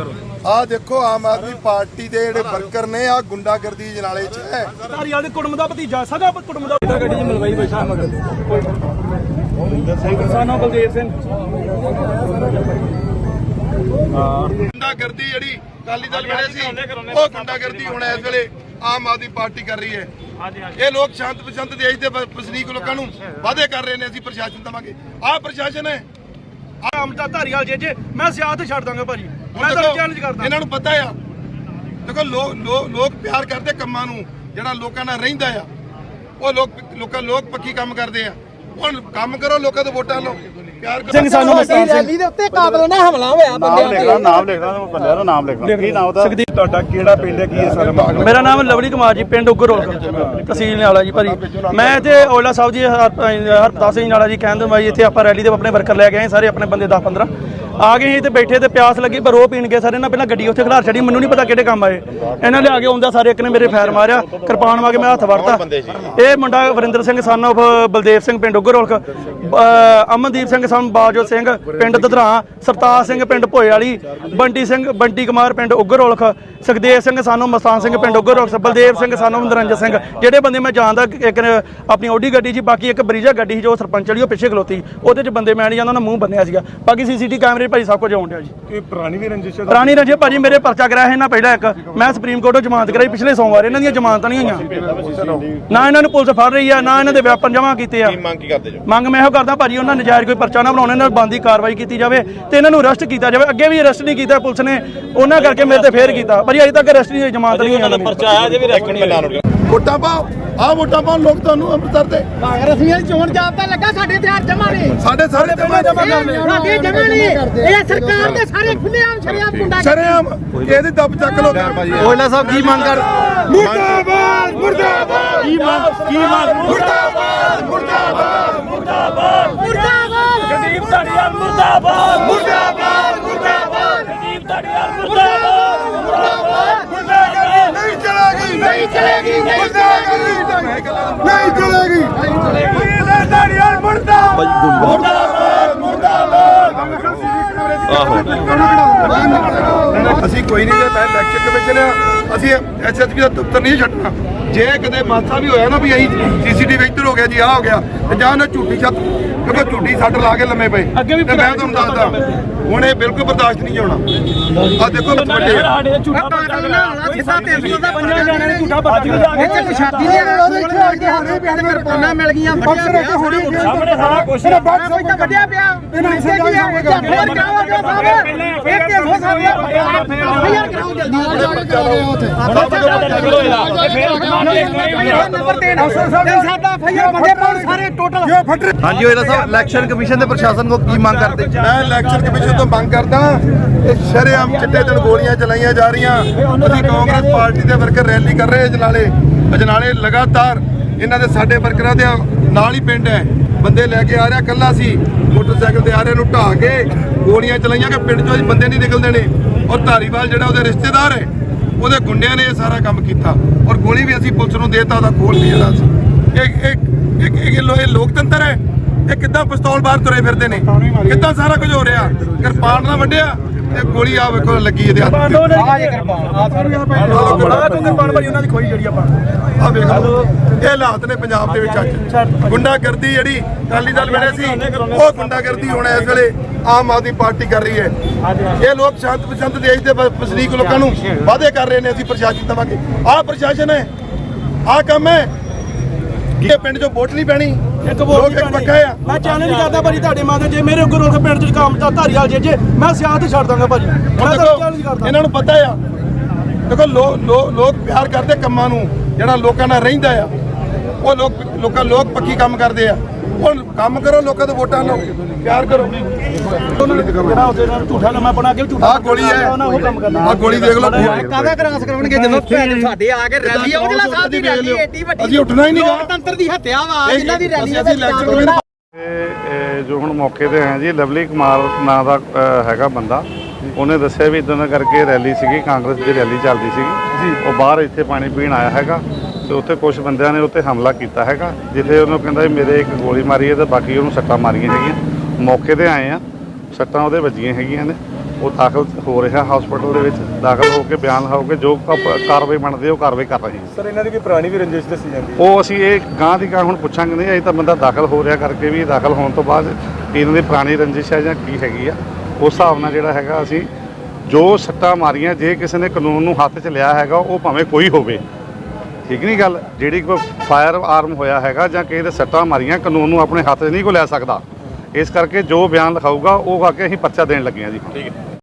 ਕਰੋ। ਆ ਦੇਖੋ ਆਮ ਆਦਮੀ ਪਾਰਟੀ ਦੇ ਜਿਹੜੇ ਵਰਕਰ ਨੇ ਆ ਗੁੰਡਾਗਰਦੀ ਜਨਾਲੇ 'ਚ ਹੈ। ਧਾਰੀਵਾਲ ਦੇ ਕੁੜਮ ਦਾ ਭਤੀਜਾ ਸਗਾ ਕੁੜਮ ਦਾ ਗੱਡੀ 'ਚ ਮਲਵਾਈ ਬੈਠਾ ਮਗਰ? ਸਾਨੋ ਬਲਦੇਵ ਸਿੰਘ। ਗੁੰਡਾਗਰਦੀ ਜਿਹੜੀ ਕਾਲੀ ਦਲ ਵੇਲੇ ਸੀ ਉਹ ਗੁੰਡਾਗਰਦੀ ਹੁਣ ਇਸ ਵੇਲੇ ਆਮ ਆਦਮੀ ਪਾਰਟੀ ਕਰ ਰਹੀ ਹੈ। ਇਹ ਲੋਕ ਸ਼ਾਂਤ ਪਸੰਦ ਦੇਸ਼ ਦੇ ਵਸਨੀਕ ਲੋਕਾਂ ਨੂੰ ਵਾਅਦੇ ਕਰ ਰਹੇ ਨੇ ਅਸੀਂ ਪ੍ਰਸ਼ਾਸਨ ਦਵਾਂਗੇ। ਆਹ ਪ੍ਰਸ਼ਾਸਨ ਹੈ। ਆਮ ਦਾ ਧਾਰੀਵਾਲ ਜੇ ਜੇ ਮੈਂ ਸਿਆਸਤ ਛੱਡ ਦਾਂਗਾ ਭਾਜੀ। ਮੈਂ ਤਾਂ ਦੇਖੋ, ਚੈਲੰਜ ਕਰਦਾ। ਇਹਨਾਂ ਨੂੰ ਪਤਾ ਆ। ਦੇਖੋ ਲੋ- ਲੋ- ਲੋਕ ਪਿਆਰ ਕਰਦੇ ਕੰਮਾਂ ਨੂੰ ਜਿਹੜਾ ਲੋਕਾਂ ਨਾਲ ਰਹਿੰਦਾ ਆ। ਉਹ ਲੋਕ ਲੋਕਾਂ ਲੋਕ ਪੱਕੀ ਕੰਮ ਕਰਦੇ ਆ। ਹੁਣ ਕੰਮ ਕਰੋ ਲੋਕਾਂ ਤੋਂ ਵੋਟਾਂ ਲਓ। ਪਿਆਰ ਕਰੋ। ਸਿੰਘ ਸਾਨੂੰ ਮਸਤਾਨ ਸਿੰਘ ਰੈਲੀ ਦੇ ਉੱਤੇ ਕਾਤਲ ਨਾਲ ਹਮਲਾ ਹੋਇਆ ਲਿਖਣਾ ਨਾਮ ਲਿਖਣਾ ਬੰਦਿਆਂ ਦਾ ਨਾਮ ਲਿਖਣਾ ਕੀ ਨਾਮ ਉਹਦਾ? ਤੁਹਾਡਾ ਕਿਹੜਾ ਪਿੰਡ ਹੈ? ਕੀ ਹੈ ਸਾਰਾ ਮੇਰਾ ਨਾਮ ਲਵਲੀ ਕੁਮਾਰ ਜੀ ਪਿੰਡ ਉਗਰੋਲ ਤਹਿਸੀਲ ਨਿਆਲਾ ਜੀ ਭਾਜੀ। ਮੈਂ ਇੱਥੇ ਔਲਾ ਸਾਹਿਬ ਜੀ ਹਰ- ਹਰਪ੍ਰਤਾਪ ਸਿੰਘ ਨਾਲਾ ਜੀ ਕਹਿੰਦੇ ਬਾਈ ਇੱਥੇ ਆਪਾਂ ਰੈਲੀ ਦੇ ਆਪਣੇ ਵਰਕਰ ਲੈ ਕੇ ਆਏ ਸਾਰੇ ਆਪਣੇ ਬੰਦੇ 10 15 ਆ ਗਏ ਸੀ ਤੇ ਬੈਠੇ ਤੇ ਪਿਆਸ ਲੱਗੀ, ਪਰ ਉਹ ਪੀਣ ਗਏ ਸਾਰੇ। ਇਹਨਾਂ ਪਹਿਲਾਂ ਗੱਡੀ ਉੱਥੇ ਖਲਾਰ ਛੜੀ ਮੈਨੂੰ ਨਹੀਂ ਪਤਾ ਕਿਹੜੇ ਕੰਮ ਆਏ। ਇਹਨਾਂ ਲਿਆ ਕੇ ਆਉਂਦਾ ਸਾਰੇ, ਇੱਕ ਨੇ ਮੇਰੇ ਫੈਰ ਮਾਰਿਆ, ਕਿਰਪਾਨ ਵਾ ਕੇ ਮੈਂ ਹੱਥ ਵੜਤਾ ਇਹ ਮੁੰਡਾ ਵਰਿੰਦਰ ਸਿੰਘ ਸਨ of ਬਲਦੇਵ ਸਿੰਘ, ਪਿੰਡ ਉਗਰੋਲਖ ਅਮਨਦੀਪ ਸਿੰਘ ਸਨ ਬਾਜੋ ਸਿੰਘ, ਪਿੰਡ ਦਦਰਾ ਸਰਤਾਜ ਸਿੰਘ, ਪਿੰਡ ਭੋਏ ਵਾਲੀ ਬੰਟੀ ਸਿੰਘ, ਬੰਟੀ ਕੁਮਾਰ, ਪਿੰਡ ਉਗਰੋਲਖ ਸੁਖਦੇਵ ਸਿੰਘ ਸਾਨੂੰ ਮਸਤਾਨ ਸਿੰਘ, ਪਿੰਡ ਉਗਰੋਲਖ ਬਲਦੇਵ ਸਿੰਘ ਸਾਨੂੰ ਨਰਿੰਦਰ ਸਿੰਘ। ਜਿਹੜੇ ਬੰਦੇ ਮੈਂ ਜਾਣਦਾ, ਇੱਕ ਨੇ ਆਪਣੀ ਓਡੀ ਗੱਡੀ 'ਚ ਬਾਕੀ ਇੱਕ ਬਰੀਜਾ ਗੱਡੀ ਸੀ, ਜੋ ਸਰਪੰਚ ਵਾਲੀ, ਉਹ ਪਿੱਛੇ ਖਲੋਤੀ। ਉਹਦੇ 'ਚ ਬੰਦੇ ਮੈਂ ਨਹੀਂ ਜਾਂਦਾ ਉਹਨਾਂ ਮੂੰਹ ਬੰਨਿਆ ਸੀਗਾ। ਬਾਕੀ ਸੀਸੀਟੀ ਕੈਮਰੇ ਭਾਈ ਸਭ ਕੁਝ ਆਉਣ ਡਿਆ ਜੀ। ਇਹ ਪੁਰਾਣੀ ਵੀ ਰੰਜਿਸ਼ ਹੈ? ਪੁਰਾਣੀ ਰਜੇ ਭਾਜੀ ਮੇਰੇ ਪਰਚਾ ਕਰਾਇਆ ਇਹਨਾਂ ਪਹਿਲਾਂ ਇੱਕ। ਮੈਂ ਸੁਪਰੀਮ ਕੋਰਟੋਂ ਜ਼ਮਾਨਤ ਕਰਾਈ ਪਿਛਲੇ ਸੋਮਵਾਰ ਇਹਨਾਂ ਦੀਆਂ ਜ਼ਮਾਨਤਾਂ ਨਹੀਂ ਹੋਈਆਂ। ਨਾ ਇਹਨਾਂ ਨੂੰ ਪੁਲਿਸ ਫੜ ਰਹੀ ਆ ਨਾ ਇਹਨਾਂ ਦੇ ਵੈਪਨ ਜਮ੍ਹਾਂ ਕੀਤੇ ਆ। ਮੰਗ ਕੀ ਕਰਦੇ ਜੋ? ਮੰਗ ਮੈਂ ਇਹੋ ਕਰਦਾ ਭਾਜੀ ਉਹਨਾਂ ਨਜਾਇਜ਼ ਕੋਈ ਪਰਚਾ ਨਾ ਬਣਾਉਣੇ ਨਾਲ ਬੰਦੀ ਕਾਰਵਾਈ ਕੀਤੀ ਜਾਵੇ ਤੇ ਇਹਨਾਂ ਨੂੰ ਅਰੈਸਟ ਕੀਤਾ ਜਾਵੇ। ਅੱਗੇ ਵੀ ਅਰੈਸਟ ਨਹੀਂ ਕੀਤਾ ਪੁਲਿਸ ਨੇ ਉਹਨਾਂ ਕਰਕੇ ਮੇਰੇ ਤੇ ਫੇਰ ਕੀਤਾ। ਭਾਜੀ ਅਜੇ ਤੱਕ ਅਰੈਸਟ ਨਹੀਂ ਹੋਈ ਜ਼ਮਾਨਤ ਨਹੀਂ ਹੋਈ ਪਰਚਾ ਆਇਆ ਜੇ ਵੀ ਵੋਟਾਂ ਪਾਓ ਆਹ ਵੋਟਾਂ ਪਾਓ ਲੋਕ ਤੁਹਾਨੂੰ ਅੰਮ੍ਰਿਤਸਰ ਦੇ। ਕਾਂਗਰਸੀਆਂ ਦੀ ਚੋਣ ਜਾਬਤਾ ਲੱਗਾ ਸਾਡੇ ਹਥਿਆਰ ਜਮਾ ਨੇ ਸਾਡੇ ਸਾਰੇ ਜਮਾ ਜਮਾ ਸਾਡੇ ਜਮਾ ਨੇ ਇਹ ਸਰਕਾਰ ਦੇ ਸਾਰੇ ਖੁੱਲੇ ਆਮ ਸ਼ਰਿਆਮ ਗੁੰਡਾ ਸ਼ਰੇਆਮ ਇਹਦੀ ਦੱਬ ਚੱਕ ਲੋ ਓਇਲਾ ਸਾਹਿਬ ਕੀ ਮੰਗ ਕਰ ਮੁਰਦਾਬਾਦ ਮੁਰਦਾਬਾਦ। ਕੀ ਮੰਗ ਕੀ ਮੰਗ ਮੁਰਦਾਬਾਦ ਮੁਰਦਾਬਾਦ। ਮੁਰਦਾਬਾਦ। ਗਰੀਬ ਧਾੜੀਵਾਲ ਮੁਰਦਾਬਾਦ ਮੁਰਦਾਬਾਦ ਮੁਰਦਾਬਾਦ ਗਰੀਬ ਧਾੜੀਵਾਲ ਮੁਰਦਾਬਾਦ ਨਹੀਂ ਚਲੇਗੀ ਨਹੀਂ ਚਲੇਗੀ ਨਹੀਂ ਚਲੇਗੀ। ਨਹੀਂ ਚਲੇਗੀ। ਧਾੜੀਵਾਲ ਮੁਰਦਾਬਾਦ ਮੁਰਦਾਬਾਦ ਮੁਰਦਾਬਾਦ ਅਸੀਂ ਕੋਈ ਨਹੀਂ ਜੇ ਮੈਂ ਇਲੈਕਸ਼ਨ ਕਮਿਸ਼ਨ ਆ। ਅਸੀਂ ਐਸਐਸਪੀ ਦਾ ਦਫ਼ਤਰ ਨਹੀਂ ਛੱਡਣਾ। ਜੇ ਕਦੇ ਮਾਸਾ ਵੀ ਹੋਇਆ ਨਾ ਵੀ ਅਸੀਂ ਸੀਸੀਟੀਵੀ ਇੱਧਰ ਹੋ ਗਿਆ ਜੀ ਆਹ ਹੋ ਗਿਆ ਤੇ ਜਾਂ ਉਹਨਾਂ ਝੂਠੀ ਛੱਤ ਕਿਉਂਕਿ ਝੂਠੀ ਸੱਟ ਲਾ ਕੇ ਲੰਮੇ ਪਏ। ਅੱਗੇ ਵੀ ਤੇ ਮੈਂ ਤੁਹਾਨੂੰ ਦੱਸਦਾ ਹੁਣ ਇਹ ਬਿਲਕੁਲ ਬਰਦਾਸ਼ਤ ਨਹੀਂ ਹੋਣਾ। ਆ ਦੇਖੋ ਵੱਡੇ ਆ। ਸਾਡੇ ਝੂਠਾ ਕਾਤਲ ਨਾਲ ਸਿੱਧਾ 300 ਦਾ ਪੰਜਾਂ ਜਾਣਿਆਂ ਨੇ ਝੂਠਾ ਛਾਤੀ ਆ ਕੇ ਹਾਰੇ ਪਿਆਰ ਕਿਰਪਾਨਾਂ ਮਿਲ ਗਈਆਂ ਬਕਸਰ ਇੱਥੇ ਹੋਣੀ ਸਾਹਮਣੇ ਸਾਰਾ ਸਿਰ ਬਾਕਸ ਕੋਈ ਤਾਂ ਵੱਡਿਆ ਪਿਆ ਇਹਨਾਂ ਇੱਥੇ ਕੀ ਹੈ ਹੋਰ ਕਰਾਓ ਜੋ ਸਾਹਿਬ ਇਹ ਤੇ ਹੋ ਸਾਹਿਬ ਯਾਰ ਕਰਾਓ ਜਲਦੀ ਨੰਬਰ 3 ਤੇ ਸਾਡਾ ਫਈਆ ਬੰਦੇ ਪਾਉਣ ਸਾਰੇ ਟੋਟਲ ਹਾਂਜੀ ਓਇਲਾ ਸਾਹਿਬ ਇਲੈਕਸ਼ਨ ਕਮਿਸ਼ਨ ਦੇ ਪ੍ਰਸ਼ਾਸਨ ਕੋ ਕੀ ਮੰਗ ਕਰਦੇ? ਮੈਂ ਇਲੈਕਸ਼ਨ ਕਮਿਸ਼ਨ ਤੋਂ ਮੰਗ ਕਰਦਾ ਇਹ ਸ਼ਰੇਆਮ ਚਿੱਟੇ ਦਿਨ ਗੋਲੀਆਂ ਚਲਾਈਆਂ ਜਾ ਰਹੀਆਂ। ਅਸੀਂ ਕਾਂਗਰਸ ਪਾਰਟੀ ਦੇ ਵਰਕਰ ਰੈਲੀ ਕਰ ਰਹੇ ਅਜਨਾਲੇ। ਅਜਨਾਲੇ ਲਗਾਤਾਰ ਇਹਨਾਂ ਦੇ ਸਾਡੇ ਵਰਕਰਾਂ ਦੇ ਨਾਲ ਹੀ ਪਿੰਡ ਹੈ। ਬੰਦੇ ਲੈ ਕੇ ਆ ਰਿਹਾ ਕੱਲਾ ਸੀ। ਮੋਟਰਸਾਈਕਲ ਤੇ ਆ ਰਹੇ ਨੂੰ ਢਾਹ ਕੇ ਗੋਲੀਆਂ ਚਲਾਈਆਂ ਕਿ ਪਿੰਡ ਚੋਂ ਬੰਦੇ ਨਹੀਂ ਨਿਕਲਦੇ ਨੇ। ਔਰ ਧਾਰੀਵਾਲ ਜਿਹੜਾ ਉਹਦੇ ਰਿਸ਼ਤੇਦਾਰ ਹੈ ਉਹਦੇ ਗੁੰਡਿਆਂ ਨੇ ਇਹ ਸਾਰਾ ਕੰਮ ਕੀਤਾ ਔਰ ਗੋਲੀ ਵੀ ਅਸੀਂ ਪੁਲਿਸ ਨੂੰ ਦੇਤਾ ਉਹਦਾ ਖੋਲ ਵੀ ਜਿਹੜਾ ਸੀ। ਇਹ ਇਹ ਇਹ- ਇਹ ਇਹ ਲੋਕਤੰਤਰ ਹੈ। ਇਹ ਕਿੱਦਾਂ ਪਿਸਤੌਲ ਬਾਹਰ ਤੁਰੇ ਫਿਰਦੇ ਨੇ? ਕਿੱਦਾਂ ਸਾਰਾ ਕੁਝ ਹੋ ਰਿਹਾ? ਕਿਰਪਾਨ ਨਾਲ ਵੱਢਿਆ ਤੇ ਗੋਲੀ ਆ ਵੇਖੋ ਲੱਗੀ ਇਹਦੇ ਹੱਥ ਤੇ। ਆ ਜੇ ਕਿਰਪਾਨ। ਆ ਤੂੰ ਕਿਰਪਾਨ ਭਾਜੀ ਉਹਨਾਂ ਦੀ ਖੋਈ ਜਿਹੜੀ ਆਪਾਂ। ਆ ਵੇਖ ਲਓ। ਇਹ ਹਾਲਾਤ ਨੇ ਪੰਜਾਬ ਦੇ ਵਿੱਚ ਅੱਜ। ਗੁੰਡਾਗਰਦੀ ਜਿਹੜੀ ਅਕਾਲੀ ਦਲ ਵੇਲੇ ਸੀ ਉਹ ਗੁੰਡਾਗਰਦੀ ਹੁਣ ਇਸ ਵੇਲੇ ਆਮ ਆਦਮੀ ਪਾਰਟੀ ਕਰ ਰਹੀ ਹੈ। ਇਹ ਲੋਕ ਸ਼ਾਂਤ ਪਸੰਦ ਦੇਸ਼ ਦੇ ਵਸਨੀਕ ਲੋਕਾਂ ਨੂੰ ਵਾਅਦੇ ਕਰ ਰਹੇ ਨੇ ਅਸੀਂ ਪ੍ਰਸ਼ਾਸਨ ਦੇਵਾਂਗੇ। ਆਹ ਪ੍ਰਸ਼ਾਸਨ ਹੈ ਆਹ ਕੰਮ ਹੈ। ਕਿ ਪਿੰਡ 'ਚੋਂ ਵੋਟ ਨਹੀਂ ਪੈਣੀ ਇੱਕ ਵੋਟ ਨਹੀਂ ਪੱਕਾ ਆ ਮੈਂ ਚੈਲੰਜ ਕਰਦਾ ਭਾਜੀ ਤੁਹਾਡੇ ਮਾਂ ਦੇ ਜੇ ਮੇਰੇ ਉੱਗਰ ਉਹ ਪਿੰਡ ਚ ਕੰਮ ਤਾਂ ਧਾਰੀਵਾਲ ਜੇ ਜੇ ਮੈਂ ਸਿਆਸਤ ਛੱਡ ਦਾਂਗਾ ਭਾਜੀ। ਇਹਨਾਂ ਨੂੰ ਪਤਾ ਆ। ਦੇਖੋ ਲੋਕ ਪਿਆਰ ਕਰਦੇ ਕੰਮਾਂ ਨੂੰ ਜਿਹੜਾ ਲੋਕਾਂ ਨਾਲ ਰਹਿੰਦਾ ਆ। ਉਹ ਲੋਕ ਲੋਕਾਂ ਲੋਕ ਪੱਕੀ ਕੰਮ ਕਰਦੇ ਆ। ਹੁਣ ਕੰਮ ਕਰੋ ਲੋਕਾਂ ਤੋਂ ਵੋਟਾਂ ਲਓ। ਪਿਆਰ ਕਰੋ। ਜਿਹੜਾ ਉਹਦੇ ਨਾਲ ਝੂਠਾ ਲੰਮਾ ਬਣਾ ਕੇ ਝੂਠਾ ਆਹ ਗੋਲੀ ਹੈ। ਆਹ ਗੋਲੀ ਦੇਖ ਲਓ ਕਾਹਦਾ ਕ੍ਰਾਸ ਕਰਾਉਣਗੇ ਜਦੋਂ ਭੈਣ ਸਾਡੇ ਆ ਕੇ ਰੈਲੀ ਉਹਦੇ ਸਾਹਿਬ ਦੀ ਰੈਲੀ ਏਡੀ ਵੱਡੀ ਅਸੀਂ ਉੱਠਣਾ ਹੀ ਨਹੀਂ। ਲੋਕਤੰਤਰ ਦੀ ਹੱਤਿਆ ਵਾ ਜਿਨ੍ਹਾਂ ਦੀ ਰੈਲੀ ਇਹ ਜੋ ਹੁਣ ਮੌਕੇ ਤੇ ਆਏ ਜੀ ਲਵਲੀ ਕੁਮਾਰ ਨਾਂ ਦਾ ਹੈਗਾ ਬੰਦਾ। ਉਹਨੇ ਦੱਸਿਆ ਵੀ ਇਦਾਂ ਦਾ ਕਰਕੇ ਰੈਲੀ ਸੀਗੀ ਕਾਂਗਰਸ ਦੀ ਰੈਲੀ ਚੱਲਦੀ ਸੀਗੀ। ਉਹ ਬਾਹਰ ਇੱਥੇ ਪਾਣੀ ਪੀਣ ਆਇਆ ਹੈਗਾ ਤੇ ਉੱਥੇ ਕੁਝ ਬੰਦਿਆਂ ਨੇ ਉੱਤੇ ਹਮਲਾ ਕੀਤਾ ਹੈਗਾ ਜਿੱਥੇ ਉਹਨੂੰ ਕਹਿੰਦਾ ਮੇਰੇ ਇੱਕ ਗੋਲੀ ਮਾਰੀ ਹੈ ਤੇ ਬਾਕੀ ਉਹਨੂੰ ਸੱਟਾਂ ਮਾਰੀਆਂ ਹੈਗੀਆਂ। ਮੌਕੇ ਤੇ ਆਏ ਆ। ਸੱਟਾਂ ਉਹਦੇ ਵੱਜੀਆਂ ਹੈਗੀਆਂ ਨੇ। ਉਹ ਦਾਖਲ ਹੋ ਰਿਹਾ ਹਸਪੀਟਲ ਦੇ ਵਿੱਚ। ਦਾਖਲ ਹੋ ਕੇ ਬਿਆਨ ਕੇ ਜੋ ਕ- ਕਾਰਵਾਈ ਬਣਦੀ ਹੈ ਉਹ ਕਾਰਵਾਈ ਕਰ ਰਹੇ ਹਾਂ ਸਰ ਇਹਨਾਂ ਦੀ ਕੋਈ ਪੁਰਾਣੀ ਵੀ ਰੰਜਿਸ਼ ਦੱਸੀ ਜਾਂਦੀ ਹੈ। ਉਹ ਅਸੀਂ ਇਹ ਗਾਂ ਦੀ ਗਾਂ ਹੁਣ ਪੁੱਛਾਂਗੇ ਨਹੀਂ ਅਜੇ ਤਾਂ ਬੰਦਾ ਦਾਖਲ ਹੋ ਰਿਹਾ ਕਰਕੇ ਵੀ ਦਾਖਲ ਹੋਣ ਤੋਂ ਬਾਅਦ ਇਹਨਾਂ ਦੀ ਪੁਰਾਣੀ ਰੰਜਿਸ਼ ਹੈ ਜਾਂ ਕੀ ਹੈਗੀ ਆ। ਉਸ ਹਿਸਾਬ ਨਾਲ ਜਿਹੜਾ ਹੈਗਾ ਅਸੀਂ ਜੋ ਸੱਟਾਂ ਮਾਰੀਆਂ ਜੇ ਕਿਸੇ ਨੇ ਕਾਨੂੰਨ ਨੂੰ ਹੱਥ 'ਚ ਲਿਆ ਹੈਗਾ ਉਹ ਭਾਵੇਂ ਕੋਈ ਹੋਵੇ। ਠੀਕ ਨਹੀਂ ਗੱਲ? ਜਿਹੜੀ ਕੋਈ ਫਾਇਰ ਆਰਮ ਹੋਇਆ ਹੈਗਾ ਜਾਂ ਕਿਸੇ ਦੇ ਸੱਟਾਂ ਮਾਰੀਆਂ ਕਾਨੂੰਨ ਨੂੰ ਆਪਣੇ ਹੱਥ 'ਚ ਨਹੀਂ ਕੋ ਲੈ ਸਕਦਾ। ਇਸ ਕਰਕੇ ਜੋ ਬਿਆਨ ਲਿਖਾਊਗਾ ਉਹ ਆ ਕੇ ਅਸੀਂ ਪਰਚਾ ਦੇਣ ਲੱਗੇ ਹਾਂ ਜੀ। ਠੀਕ ਹੈ।